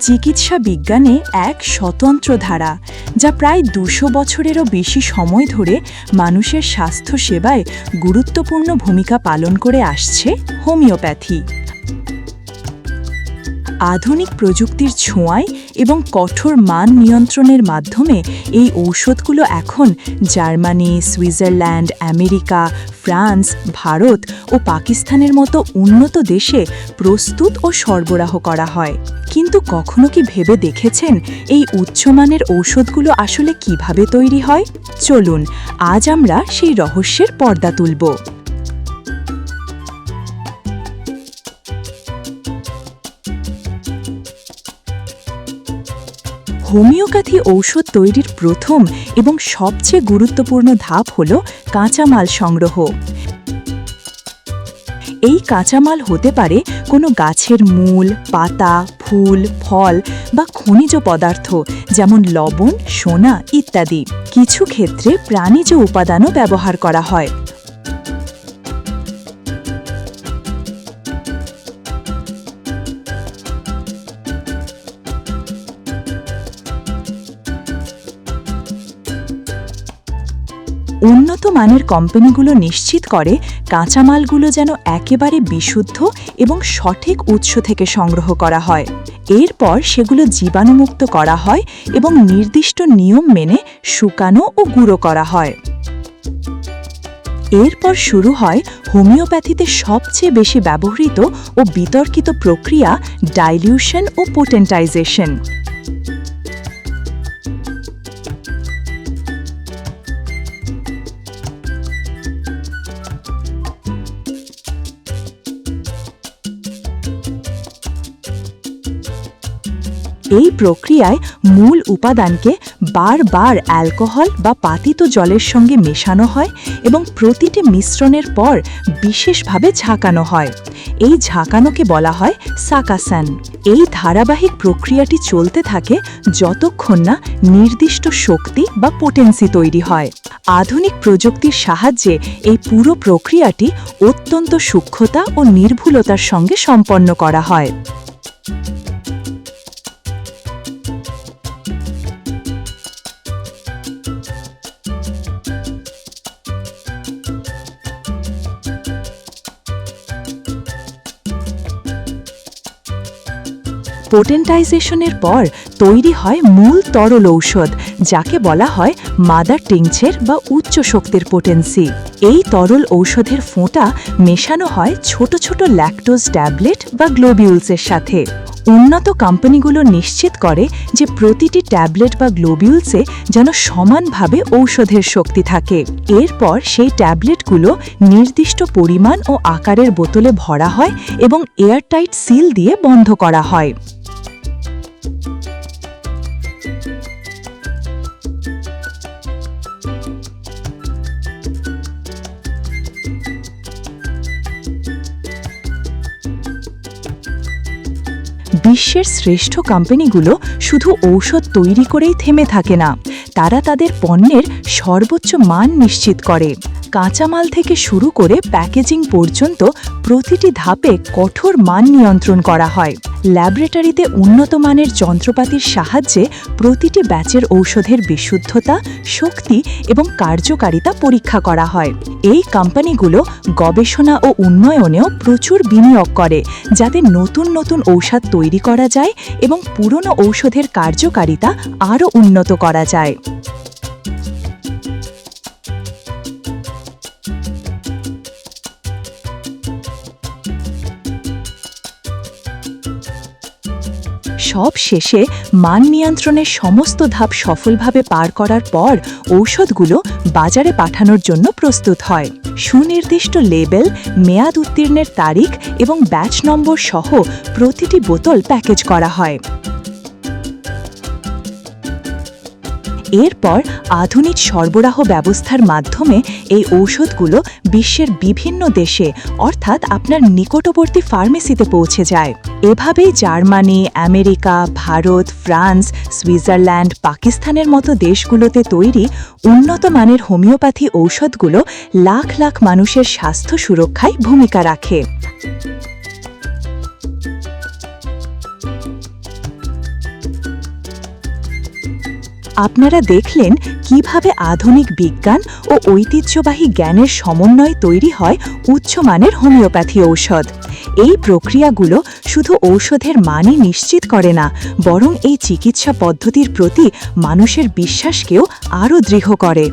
চিকিৎসা বিজ্ঞানে এক স্বতন্ত্র ধারা, যা প্রায় দুশো বছরেরও বেশি সময় ধরে মানুষের স্বাস্থ্য সেবায় গুরুত্বপূর্ণ ভূমিকা পালন করে আসছে হোমিওপ্যাথি। আধুনিক প্রযুক্তির ছোঁয়ায় এবং কঠোর মান নিয়ন্ত্রণের মাধ্যমে এই ঔষধগুলো এখন Germany, Switzerland, America, France, Bharat ও পাকিস্তানের মতো উন্নত দেশে প্রস্তুত ও সরবরাহ করা হয়। কিন্তু কখনো কি ভেবে দেখেছেন এই উচ্চমানের ঔষধগুলো আসলে কীভাবে তৈরি হয়? চলুন, আজ আমরা সেই রহস্যের পর্দা তুলব। হোমিওপ্যাথি ঔষধ তৈরির প্রথম এবং সবচেয়ে গুরুত্বপূর্ণ ধাপ হল কাঁচামাল সংগ্রহ। এই কাঁচামাল হতে পারে কোনো গাছের মূল, পাতা, ফুল, ফল বা খনিজ পদার্থ, যেমন লবণ, সোনা ইত্যাদি। কিছু ক্ষেত্রে প্রাণীজ উপাদানও ব্যবহার করা হয়। উন্নত মানের কোম্পানিগুলো নিশ্চিত করে কাঁচামালগুলো যেন একেবারে বিশুদ্ধ এবং সঠিক উৎস থেকে সংগ্রহ করা হয়। এরপর সেগুলো জীবাণুমুক্ত করা হয় এবং নির্দিষ্ট নিয়ম মেনে শুকানো ও গুঁড়ো করা হয়। এরপর শুরু হয় হোমিওপ্যাথিতে সবচেয়ে বেশি ব্যবহৃত ও বিতর্কিত প্রক্রিয়া ডাইলিউশন ও পোটেন্টাইজেশন। এই প্রক্রিয়ায় মূল উপাদানকে বারবার অ্যালকোহল বা পাতিত জলের সঙ্গে মেশানো হয় এবং প্রতিটি মিশ্রণের পর বিশেষভাবে ঝাঁকানো হয়। এই ঝাঁকানোকে বলা হয় সাকাসান। এই ধারাবাহিক প্রক্রিয়াটি চলতে থাকে যতক্ষণ না নির্দিষ্ট শক্তি বা পোটেন্সি তৈরি হয়। আধুনিক প্রযুক্তির সাহায্যে এই পুরো প্রক্রিয়াটি অত্যন্ত সূক্ষ্মতা ও নির্ভুলতার সঙ্গে সম্পন্ন করা হয়। পোটেন্টাইজেশনের পর তৈরি হয় মূল তরল ঔষধ, যাকে বলা হয় মাদার টিংছের বা উচ্চ শক্তির পোটেন্সি এই তরল ঔষধের ফোঁটা মেশানো হয় ছোট ছোট ল্যাকটোজ ট্যাবলেট বা গ্লোবিউলসের সাথে। উন্নত কোম্পানিগুলো নিশ্চিত করে যে প্রতিটি ট্যাবলেট বা গ্লোবিউলসে যেন সমানভাবে ঔষধের শক্তি থাকে। এরপর সেই ট্যাবলেটগুলো নির্দিষ্ট পরিমাণ ও আকারের বোতলে ভরা হয় এবং এয়ারটাইট সিল দিয়ে বন্ধ করা হয়। বিশ্বের শ্রেষ্ঠ কোম্পানিগুলো শুধু ঔষধ তৈরি করেই থেমে থাকে না, তারা তাদের পণ্যের সর্বোচ্চ মান নিশ্চিত করে। কাঁচামাল থেকে শুরু করে প্যাকেজিং পর্যন্ত প্রতিটি ধাপে কঠোর মান নিয়ন্ত্রণ করা হয়। ল্যাবরেটরিতে উন্নত মানের যন্ত্রপাতির সাহায্যে প্রতিটি ব্যাচের ঔষধের বিশুদ্ধতা, শক্তি এবং কার্যকারিতা পরীক্ষা করা হয়। এই কোম্পানিগুলো গবেষণা ও উন্নয়নেও প্রচুর বিনিয়োগ করে, যাতে নতুন নতুন ঔষধ তৈরি করা যায় এবং পুরনো ঔষধের কার্যকারিতা আরও উন্নত করা যায়। সব শেষে মান নিয়ন্ত্রণের সমস্ত ধাপ সফলভাবে পার করার পর ঔষধগুলো বাজারে পাঠানোর জন্য প্রস্তুত হয়। সুনির্দিষ্ট লেবেল, মেয়াদ উত্তীর্ণের তারিখ এবং ব্যাচ নম্বর সহ প্রতিটি বোতল প্যাকেজ করা হয়। এরপর আধুনিক সরবরাহ ব্যবস্থার মাধ্যমে এই ঔষধগুলো বিশ্বের বিভিন্ন দেশে, অর্থাৎ আপনার নিকটবর্তী ফার্মেসিতে পৌঁছে যায়। এভাবেই Germany, America, Bharat, France, Switzerland, পাকিস্তানের মতো দেশগুলোতে তৈরি উন্নত মানের হোমিওপ্যাথি ঔষধগুলো লাখ লাখ মানুষের স্বাস্থ্য সুরক্ষায় ভূমিকা রাখে। আপনারা দেখলেন কীভাবে আধুনিক বিজ্ঞান ও ঐতিহ্যবাহী জ্ঞানের সমন্বয় তৈরি হয় উচ্চমানের হোমিওপ্যাথি ঔষধ। এই প্রক্রিয়াগুলো শুধু ঔষধের মানই নিশ্চিত করে না, বরং এই চিকিৎসা পদ্ধতির প্রতি মানুষের বিশ্বাসকেও আরও দৃঢ় করে।